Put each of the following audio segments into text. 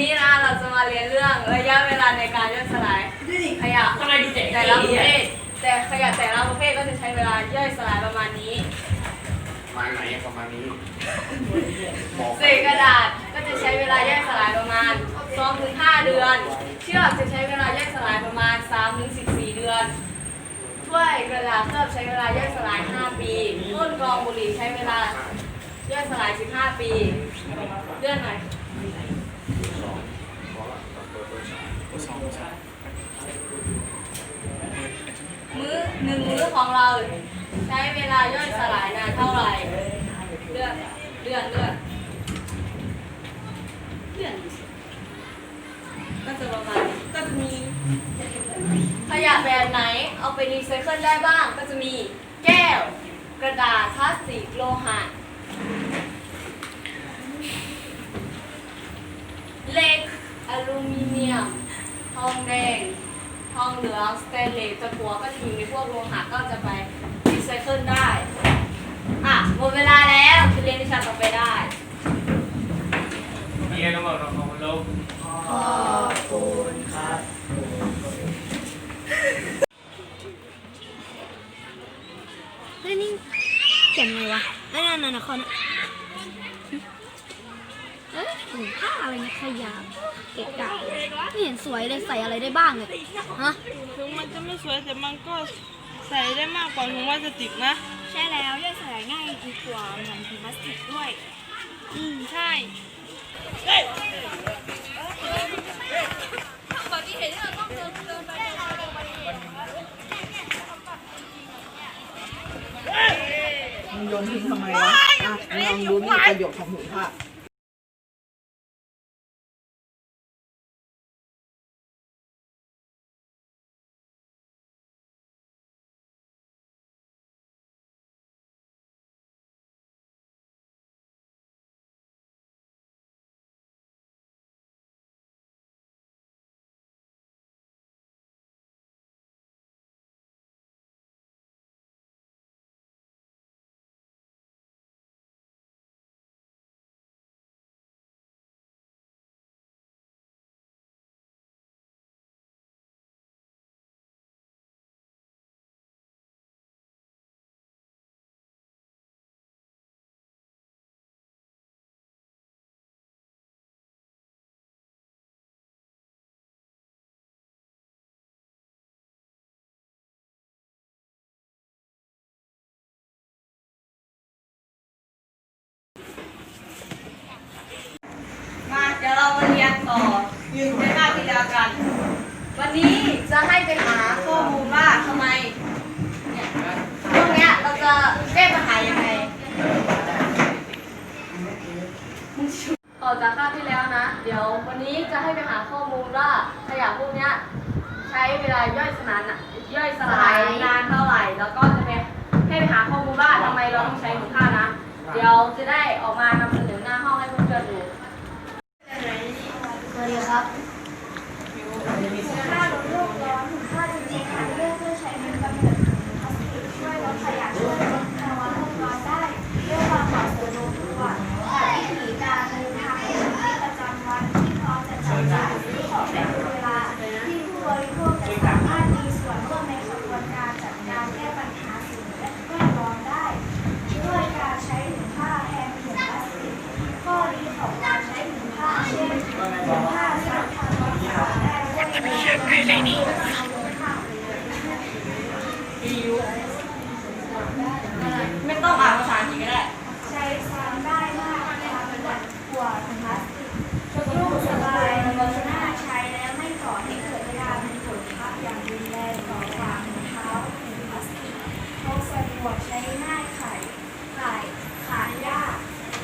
นี้นะเราจะมาเรียนเรื่องระยะเวลาในการย่อยสลายขยะทำไมดูเจ๋งแต่ละประเภทแต่ขยะแต่ละประเภทก็จะใช้เวลาย่อยสลายประมาณนี้มาไหนประมาณนี้บอกเศษกระดาษก็จะใช้เวลาย่อยสลายประมาณ2-5 เดือน เชือกจะใช้เวลาย่อยสลายประมาณ 3-14 เดือนถ้วยกระดาษเคลือบใช้เวลาย่อยสลาย 5 ปีต้นกรองบุหรี่ใช้เวลาย่อยสลาย 15 ปี เลื่อนหน่อย มื้อหนึ่งมื้อ ของเราใช้เวลาย่อยสลายนานเท่าไหร่ เลือนเลือนเลือนเลือนก็จะประมาณก็จะมีขยะแบบไหนเอาไปรีไซเคิลได้บ้าง ก็จะมีแก้ว กระดาษพลาสติกโลหะเหล็กอลูมิเนียม ทองแดง เหลืองสเตนเลสตะกั่วก็จะอยู่ในพวกโลหะก็จะไปรีไซเคิลได้ อะหมดเวลาแล้วจะเรียนวิชาต่อไปได้เรียนแล้วบอกเราของเราเฮ้ยนี่เขียนไงวะไอ้นั่นน่ะนะเขาน่ะ ถุงผ้าอะไรเนี่ยขยะเกะกะไม่เห็นสวยเลยใส่อะไรได้บ้างเลยฮะถึงมันจะไม่สวยแต่มันก็ใส่ได้มากกว่าถุงพลาสติกนะ ใช่แล้วย่อยสลายง่ายดีกว่าเหมือนถุงพลาสติกด้วย อืมใช่มึงโยนทิ้งทำไมวะอะมึงลองดูนี่ประโยชน์ของถุงผ้ามา จะให้ไปหาข้อมูลว่าทำไมเนี่ยพวกเนี้ยเราจะแก้ปัญหายังไงต่อจากคาบที่แล้วนะ เดี๋ยววันนี้จะให้ไปหาข้อมูลว่าขยะพวกเนี้ยใช้เวลาย่อยสลายน่ะย่อยสลายนานเท่าไหร่ แล้วก็จะไปให้ไปหาข้อมูลว่าทำไมเราต้องใช้ถุงผ้านะ เดี๋ยวจะได้ออกมานำเสนอหน้าห้องให้เพื่อนๆดูสวัสดีครับ อไม่ต้อง ไม่ต้องอ่านภาษาอังกฤษก็ได้ ใช้ซ้ำได้มากกว่าถุงพลาสติกรูปสบายน่าใช้แล้วไม่ก่อให้เกิดการเป็นผลทับอย่างรุนแรงต่อฝ่ามือเท้าถุงพลาสติกพกสะดวกใช้ง่ายขายขายขาดยาก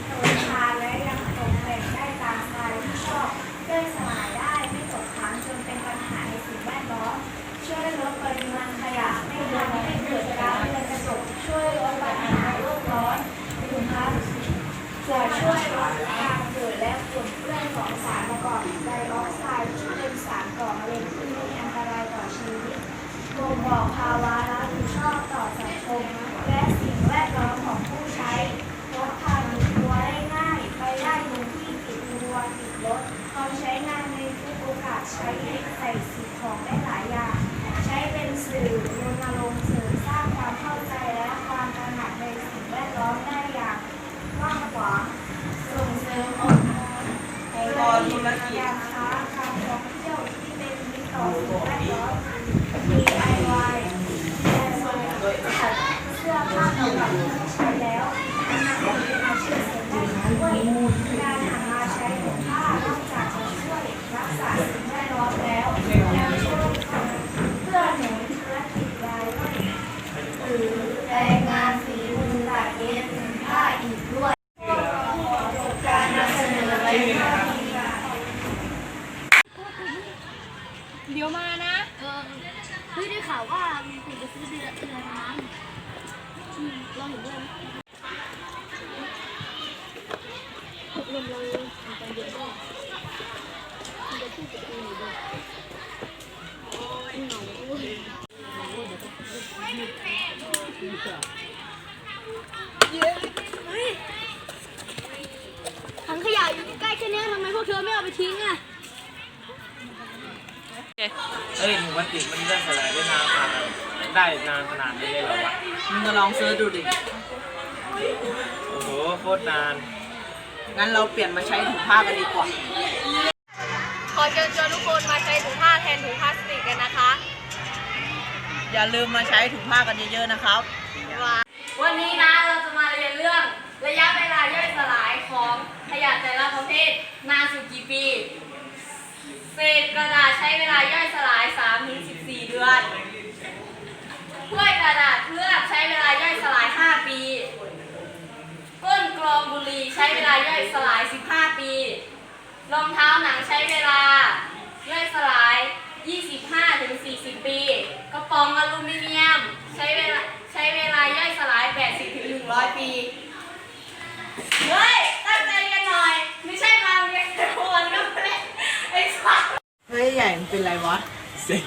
ทนทานและยังตกแต่งได้ตามสไตล์ที่ชอบย่อยสลายได้ไม่ตกค้างจนเป็นปัญหาในสิ่งแวดล้อม ช่วยลดปริมาณขยะไม่ทำให้เกิดการเรือนกระจกช่วยลดปัญหาโลกร้อนถุงพลาสติกจะช่วยลดการเกิดและฝุ่นเปื้อนของสารประกอบไดออกไซด์ที่เป็นสารก่อมะเร็งที่มีอันตรายต่อชีวิต บอกภาวะรับผิดชอบต่อสังคม และสิ่งแวดล้อมของผู้ใช้รถพาติดตัวได้ง่าย ไปได้ทุกที่ติดตัวติดรถเขาใช้งานในทุกโอกาสใช้ใส่สิ่งของได้หลายอย่าง ใช้เป็นสื่อรณรงค์เสริ ถังขยะอยู่ใกล้แค่นี้ทำไมพวกเธอไม่เอาไปทิ้งอะเอ้ยถุงพลาสติกมันเลื่อนสลายได้นานขนาด ได้นานขนาดนี้เลยเหรอวะ มึงมาลองเซิร์ชดูดิ โอ้โหโคตรนาน งั้นเราเปลี่ยนมาใช้ถุงผ้ากันดีกว่า ขอเชิญชวนทุกคนมาใช้ถุงผ้าแทนถุงพลาสติกกันนะคะอย่าลืมมาใช้ถุงผ้ากันเยอะๆนะครับวันนี้นะเราจะมาเรียนเรื่อง ระยะเวลาย่อยสลายของขยะแต่ละประเภทนานสุดกี่ปีเศษกระดาษใช้เวลาย่อยสลาย3ถึง14 เดือนถ้วยกระดาษเคลือบใช้เวลาย่อยสลาย 5 ปีก้นกรองบุหรี่ใช้เวลาย่อยสลาย 15 ปี รองเท้าหนังใช้เวลาย่อยสลาย 25ถึง40 ปี กระป๋องอลูมิเนียม ใช้เวลาใช้เวลาย่อยสลาย 80ถึง100 ปี เฮ้ย ตั้งใจกันหน่อย ไม่ใช่มาเรียนโคนก็ไม่ได้ไอ้สัสเฮ้ย ใหญ่มันเป็นไรวะ เซ็ง